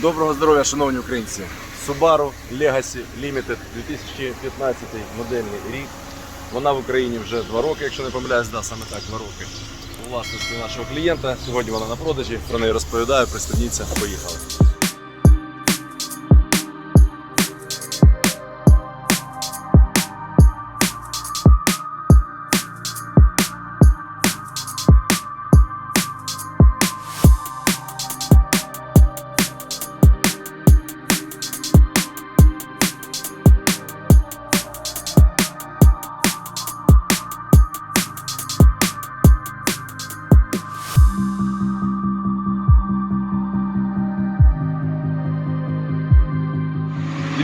Доброго здоров'я, шановні українці! Subaru Legacy Limited 2015 модельний рік. Вона в Україні вже два роки, якщо не помиляюсь, да, саме так, два роки. У власності нашого клієнта. Сьогодні вона на продажі. Про неї розповідаю, пристегніться, поїхали.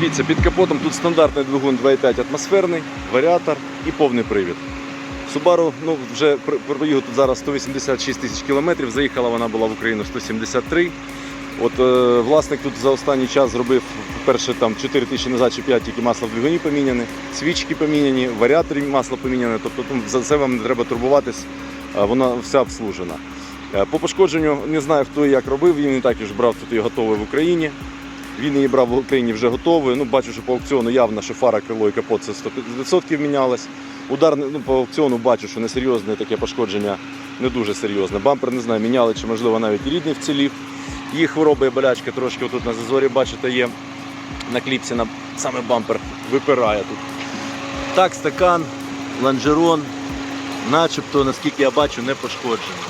Дивіться, під капотом тут стандартний двигун 2.5 атмосферний, варіатор і повний привід. Subaru, ну вже пр- пробігу тут зараз 186 тисяч кілометрів. Заїхала вона була в Україну 173. От е, власник тут за останній час зробив перше там 4 тисячі назад чи 5 тільки масло в двигуні поміняне, свічки поміняні, в варіаторі масло поміняне. Тобто ну, за це вам не треба турбуватись, вона вся обслужена. Е, По пошкодженню не знаю хто і як робив, він і так і брав тут її готовий в Україні. Він її брав в Україні вже готовою. Ну, бачу, що по аукціону явно, що фара, крило і капот це 100% мінялось. Удар ну, по аукціону бачу, що несерйозне таке пошкодження, не дуже серйозне. Бампер не знаю, міняли, чи можливо навіть і рідний вцілів. Їх хвороби і болячки трошки отут на зазорі, бачите, є на кліпсі на саме бампер випирає тут. Так, стакан, лонжерон, начебто, наскільки я бачу, не пошкоджений.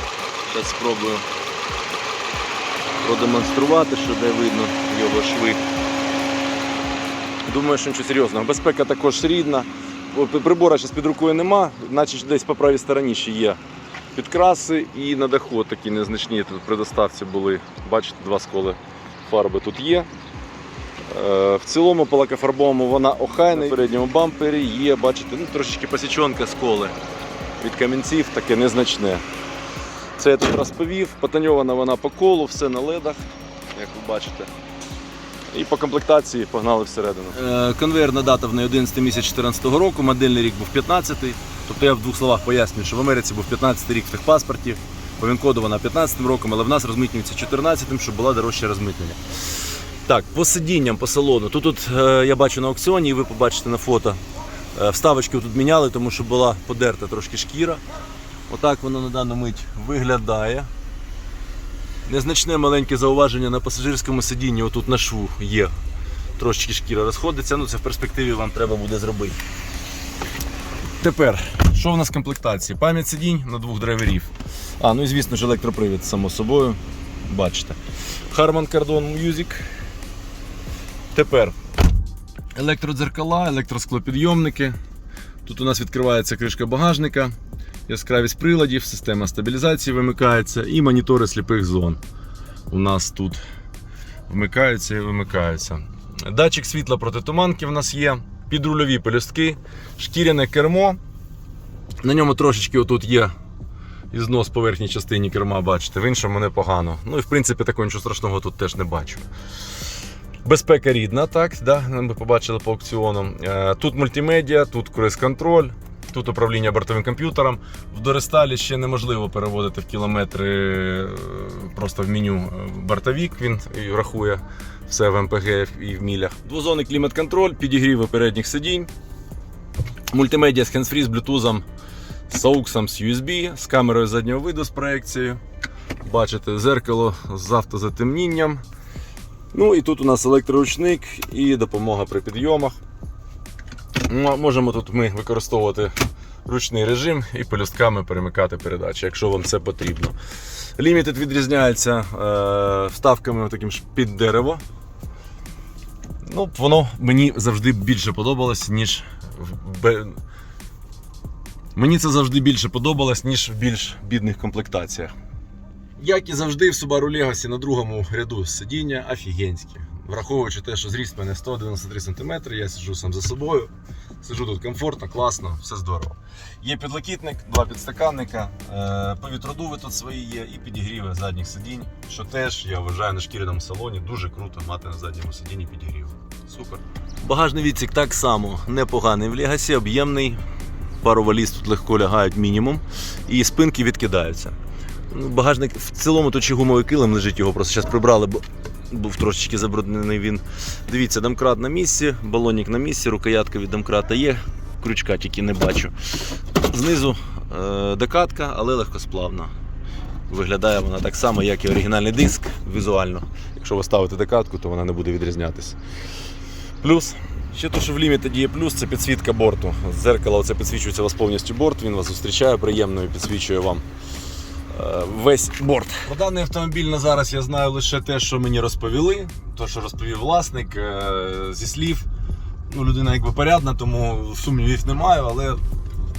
Зараз спробую продемонструвати, що де видно його шви. Думаю, що нічого серйозного. Безпека також рідна. Прибора зараз під рукою нема, наче десь по правій стороні ще є підкраси і на даху такі незначні тут при були. Бачите, два сколи фарби тут є. Е, В цілому по лакофарбовому вона охайна. На передньому бампері є, бачите, ну, трошечки посічонка сколи від камінців, таке незначне. Це я тут розповів. Потоньована вона по колу, все на ледах, як ви бачите. І по комплектації погнали всередину. Е, конвейерна дата в неї 11 місяць 2014 року, модельний рік був 15 Тобто я в двох словах пояснюю, що в Америці був 15 рік в техпаспорті, по ВІН-коду вона 15 роком, але в нас розмитнюється 14-м, щоб була дорожче розмитнення. Так, по сидінням, по салону. Тут, тут е, я бачу на аукціоні, і ви побачите на фото. Е, вставочки тут міняли, тому що була подерта трошки шкіра. Отак воно на дану мить виглядає. Незначне маленьке зауваження на пасажирському сидінні, отут на шву є. Трошечки шкіра розходиться, ну це в перспективі вам треба буде зробити. Тепер, що в нас в комплектації? Пам'ять сидінь на двох драйверів. А, ну і звісно ж електропривід, само собою. Бачите. Harman Kardon Music. Тепер електродзеркала, електросклопідйомники. Тут у нас відкривається кришка багажника, яскравість приладів, система стабілізації вимикається і монітори сліпих зон. У нас тут вмикаються і вимикаються. Датчик світла проти туманки в нас є, підрульові пелюстки, шкіряне кермо. На ньому трошечки отут є ізнос по верхній частині керма, бачите, в іншому непогано. Ну і в принципі такого нічого страшного тут теж не бачу. Безпека рідна, так, да, ми побачили по аукціону. Е, Тут мультимедіа, тут круїз-контроль, тут управління бортовим комп'ютером. В Доресталі ще неможливо переводити в кілометри е, просто в меню е, бортовік, він рахує все в МПГ і в мілях. Двозонний клімат-контроль, підігріви передніх сидінь, мультимедіа з hands-free, з блютузом, з AUX, з USB, з камерою заднього виду з проекцією. Бачите, зеркало з автозатемнінням. Ну і тут у нас електроручник і допомога при підйомах. Можемо тут ми використовувати ручний режим і пелюстками перемикати передачі, якщо вам це потрібно. Limited відрізняється е, вставками таким ж під дерево. Ну, воно мені завжди більше подобалось, ніж в Мені це завжди більше подобалось, ніж в більш бідних комплектаціях. Як і завжди, в Subaru Legacy на другому ряду сидіння офігенські. Враховуючи те, що зріст мене 193 см, я сиджу сам за собою. Сиджу тут комфортно, класно, все здорово. Є підлокітник, два підстаканника, е, повітродуви тут свої є і підігріви задніх сидінь, що теж я вважаю на шкіряному салоні дуже круто мати на задньому сидінні підігрів. Супер. Багажний відсік так само непоганий в Legacy, об'ємний. Пару валіз тут легко лягають мінімум, і спинки відкидаються. Ну, Багажник в цілому тут ще гумовий килим лежить, його просто зараз прибрали, бо був трошечки забруднений він. Дивіться, домкрат на місці, балонник на місці, рукоятка від домкрата є, крючка тільки не бачу. Знизу е, декатка, але легкосплавна. Виглядає вона так само, як і оригінальний диск візуально. Якщо ви ставите декатку, то вона не буде відрізнятися. Плюс, ще то, що в ліміті є плюс, це підсвітка борту. З Зеркало це підсвічується у вас повністю борт, він вас зустрічає приємно і підсвічує вам весь борт. Про даний автомобіль на зараз я знаю лише те, що мені розповіли, те, що розповів власник е, зі слів. Ну, людина якби порядна, тому сумнівів немає, але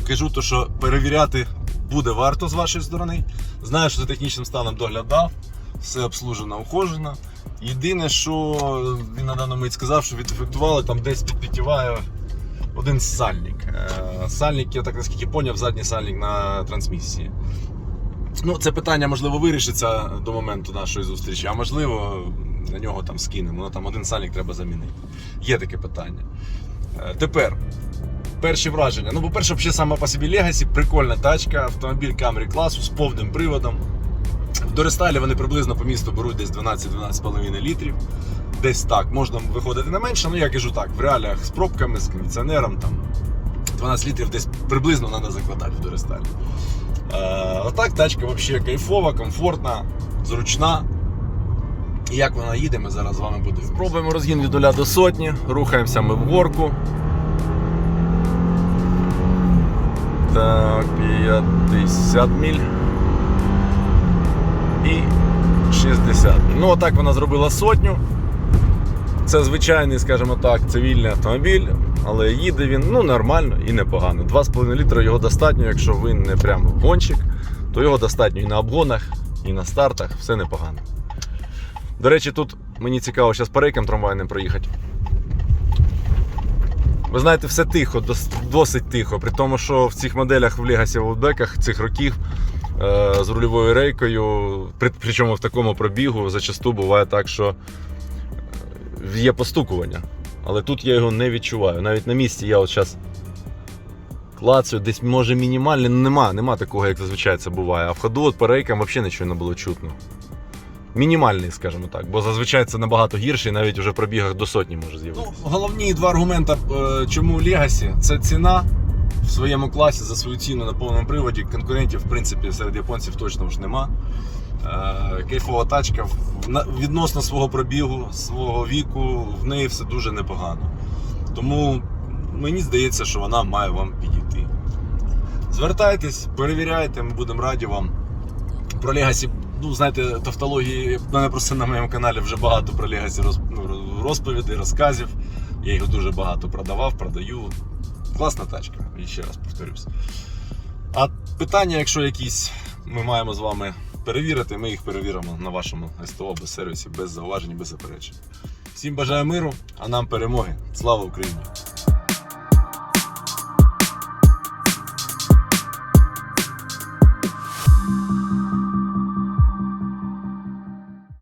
кажу, то, що перевіряти буде варто з вашої сторони. Знаю, що за технічним станом доглядав, все обслужено, ухожено. Єдине, що він на даному мить сказав, що відефектували там десь під підтіває один сальник. Е, Сальник, я так наскільки поняв, задній сальник на трансмісії. Ну, це питання, можливо, вирішиться до моменту нашої зустрічі, а можливо, на нього там скинемо. Ну, там один сальник треба замінити. Є таке питання. Е, Тепер. Перші враження. Ну, по-перше, взагалі сама по собі Legacy, прикольна тачка, автомобіль Camry класу з повним приводом. До рестайлі вони приблизно по місту беруть десь 12-12,5 літрів. Десь так. Можна виходити на менше, ну я кажу так, в реаліях з пробками, з кондиціонером, там 12 літрів десь приблизно треба закладати в Доресталі. Е, отак тачка взагалі кайфова, комфортна, зручна. Як вона їде, ми зараз з вами подивимося. Спробуємо розгін від 0 до сотні, рухаємося ми в горку. Так, 50 міль. І 60. Ну, отак вона зробила сотню. Це звичайний, скажімо так, цивільний автомобіль, але їде він ну, нормально і непогано. 2,5 літра його достатньо, якщо ви не прям гонщик, то його достатньо і на обгонах, і на стартах, все непогано. До речі, тут мені цікаво зараз по рейкам трамвайним проїхати. Ви знаєте, все тихо, досить тихо. При тому, що в цих моделях в Legacy Outback цих років е, з рульовою рейкою, при, причому в такому пробігу, зачасту буває так, що е, є постукування. Але тут я його не відчуваю. Навіть на місці я от зараз клацаю, десь може мінімальний, ну нема, нема такого, як зазвичай це буває. А в ходу от по рейкам взагалі нічого не було чутно. Мінімальний, скажімо так, бо зазвичай це набагато гірше, і навіть вже в пробігах до сотні може з'явитися. Ну, головні два аргументи, е, чому Legacy, це ціна в своєму класі за свою ціну на повному приводі. Конкурентів, в принципі, серед японців точно ж нема. Е, Кайфова тачка відносно свого пробігу, свого віку, в неї все дуже непогано. Тому мені здається, що вона має вам підійти. Звертайтесь, перевіряйте, ми будемо раді вам. Про Legacy, ну знаєте, тавтології, мене просто на моєму каналі вже багато про Legacy ну, розповідей, розказів. Я його дуже багато продавав, продаю. Класна тачка, і ще раз повторюсь. А питання, якщо якісь ми маємо з вами перевірити, ми їх перевіримо на вашому СТО без сервісі, без зауважень, без заперечень. Всім бажаю миру, а нам перемоги. Слава Україні!